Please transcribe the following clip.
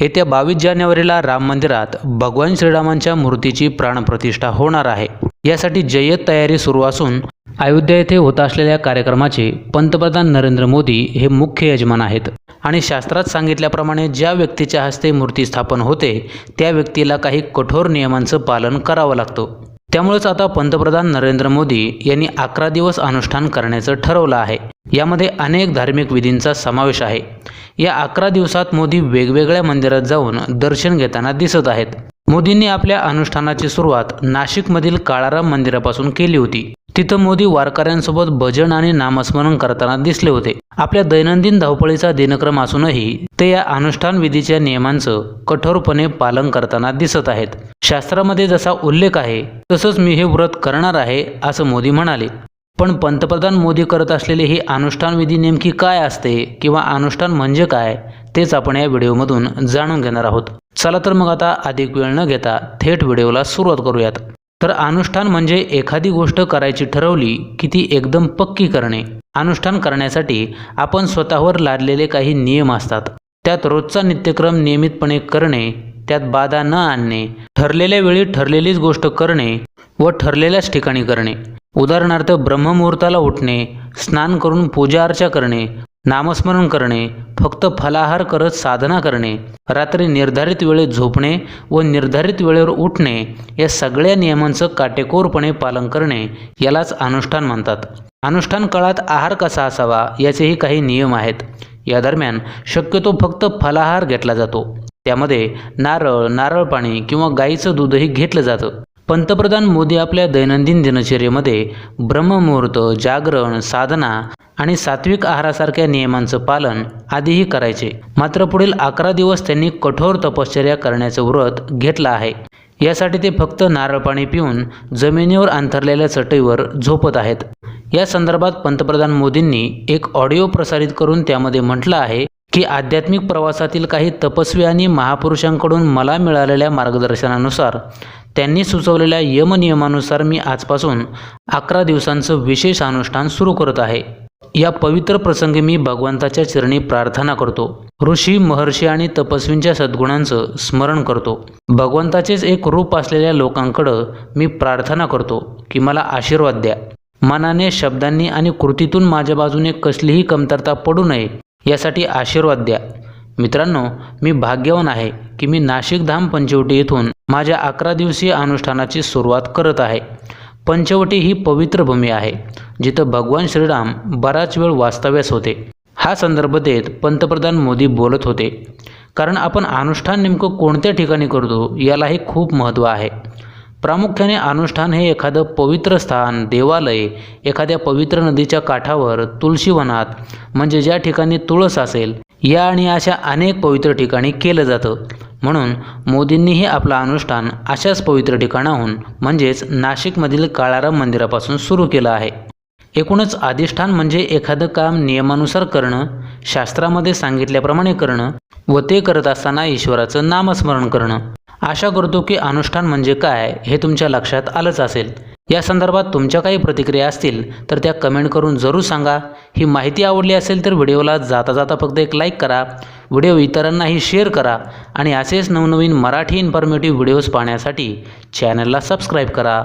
येत्या बावीस जानेवारीला राम मंदिरात भगवान श्रीरामांच्या मूर्तीची प्राणप्रतिष्ठा होणार आहे. यासाठी जय्यत तयारी सुरू असून अयोध्या येथे होत असलेल्या कार्यक्रमाचे पंतप्रधान नरेंद्र मोदी हे मुख्य यजमान आहेत. आणि शास्त्रात सांगितल्याप्रमाणे ज्या व्यक्तीच्या हस्ते मूर्ती स्थापन होते त्या व्यक्तीला काही कठोर नियमांचं पालन करावं लागतं. त्यामुळेच आता पंतप्रधान नरेंद्र मोदी यांनी अकरा दिवस अनुष्ठान करण्याचं ठरवलं आहे. यामध्ये अनेक धार्मिक विधींचा समावेश आहे. या अकरा दिवसात मोदी वेगवेगळ्या मंदिरात जाऊन दर्शन घेताना दिसत आहेत. मोदींनी आपल्या अनुष्ठानाची सुरुवात नाशिकमधील काळाराम मंदिरापासून केली होती. तिथं मोदी वारकऱ्यांसोबत भजन आणि नामस्मरण करताना दिसले होते. आपल्या दैनंदिन धावपळीचा दिनक्रम असूनही ते या अनुष्ठान विधीच्या नियमांचं कठोरपणे पालन करताना दिसत आहेत. शास्त्रामध्ये जसा उल्लेख आहे तसंच मी हे व्रत करणार आहे असं मोदी म्हणाले. पण पंतप्रधान मोदी करत असलेले ही अनुष्ठान विधी नेमकी काय असते किंवा अनुष्ठान म्हणजे काय तेच आपण या व्हिडिओमधून जाणून घेणार आहोत. चला तर मग आता अधिक वेळ न घेता थेट व्हिडिओला सुरुवात करूयात. तर अनुष्ठान म्हणजे एखादी गोष्ट करायची ठरवली की ती एकदम पक्की करणे. अनुष्ठान करण्यासाठी आपण स्वतःवर लादलेले काही नियम असतात. त्यात रोजचा नित्यक्रम नियमितपणे करणे त्यात बाधा न आणणे ठरलेल्या वेळी ठरलेलीच गोष्ट करणे व ठरलेल्याच ठिकाणी करणे. उदाहरणार्थ ब्रह्ममुहूर्ताला उठणे स्नान करून पूजा अर्चा करणे नामस्मरण करणे फक्त फलाहार करत साधना करणे रात्री निर्धारित वेळेत झोपणे व निर्धारित वेळेवर उठणे या सगळ्या नियमांचं काटेकोरपणे पालन करणे यालाच अनुष्ठान म्हणतात. अनुष्ठान काळात आहार कसा असावा याचेही काही नियम आहेत. या दरम्यान शक्यतो फक्त फलाहार घेतला जातो. त्यामध्ये नारळ नारळ पाणी किंवा गाईचं दूधही घेतलं जातं. पंतप्रधान मोदी आपल्या दैनंदिन दिनचर्येमध्ये ब्रह्ममुहूर्त जागरण साधना आणि सात्विक आहारासारख्या नियमांचं पालन आधीही करायचे. मात्र पुढील अकरा दिवस त्यांनी कठोर तपश्चर्या करण्याचं व्रत घेतलं आहे. यासाठी ते फक्त नारळ पाणी पिऊन जमिनीवर अंथरलेल्या चटईवर झोपत आहेत. या संदर्भात पंतप्रधान मोदींनी एक ऑडिओ प्रसारित करून त्यामध्ये म्हटलं आहे की आध्यात्मिक प्रवासातील काही तपस्वी आणि महापुरुषांकडून मला मिळालेल्या मार्गदर्शनानुसार त्यांनी सुचवलेल्या यमनियमानुसार मी आजपासून अकरा दिवसांचं विशेष अनुष्ठान सुरू करत आहे. या पवित्र प्रसंगी मी भगवंताच्या चरणी प्रार्थना करतो. ऋषी महर्षी आणि तपस्वींच्या सद्गुणांचं स्मरण करतो. भगवंताचेच एक रूप असलेल्या लोकांकडं मी प्रार्थना करतो की मला आशीर्वाद द्या. मनाने शब्दांनी आणि कृतीतून माझ्या बाजूने कसलीही कमतरता पडू नये यासाठी आशीर्वाद द्या. मित्रांनो मी भाग्यवान आहे की मी नाशिकधाम पंचवटी येथून माझ्या अकरा दिवसीय अनुष्ठानाची सुरुवात करत आहे. पंचवटी ही पवित्र भूमी आहे जिथं भगवान श्रीराम बराच वेळ वास्तव्यास होते. हा संदर्भ देत पंतप्रधान मोदी बोलत होते कारण आपण अनुष्ठान नेमकं कोणत्या ठिकाणी करतो यालाही खूप महत्त्व आहे. प्रामुख्याने अनुष्ठान हे एखादं पवित्र स्थान देवालय एखाद्या पवित्र नदीच्या काठावर तुळशीवनात म्हणजे ज्या ठिकाणी तुळस असेल या आणि अशा अनेक पवित्र ठिकाणी केलं जातं. म्हणून मोदींनीही आपलं अनुष्ठान अशाच पवित्र ठिकाणाहून म्हणजेच नाशिकमधील काळाराम मंदिरापासून सुरू केलं आहे. एकूणच अधिष्ठान म्हणजे एखादं काम नियमानुसार करणं शास्त्रामध्ये सांगितल्याप्रमाणे करणं व ते करत असताना ईश्वराचं नामस्मरण करणं. आशा करतो की अनुष्ठान म्हणजे काय हे तुमच्या लक्षात आलंच असेल. या संदर्भात तुमच्या काही प्रतिक्रिया असतील तर त्या कमेंट करून जरूर सांगा. ही माहिती आवडली असेल तर व्हिडिओला जाता जाता फक्त एक लाईक करा. व्हिडिओ इतरांनाही शेअर करा आणि असेच नवनवीन मराठी इन्फॉर्मेटिव्ह व्हिडिओज पाहण्यासाठी चॅनलला सबस्क्राईब करा.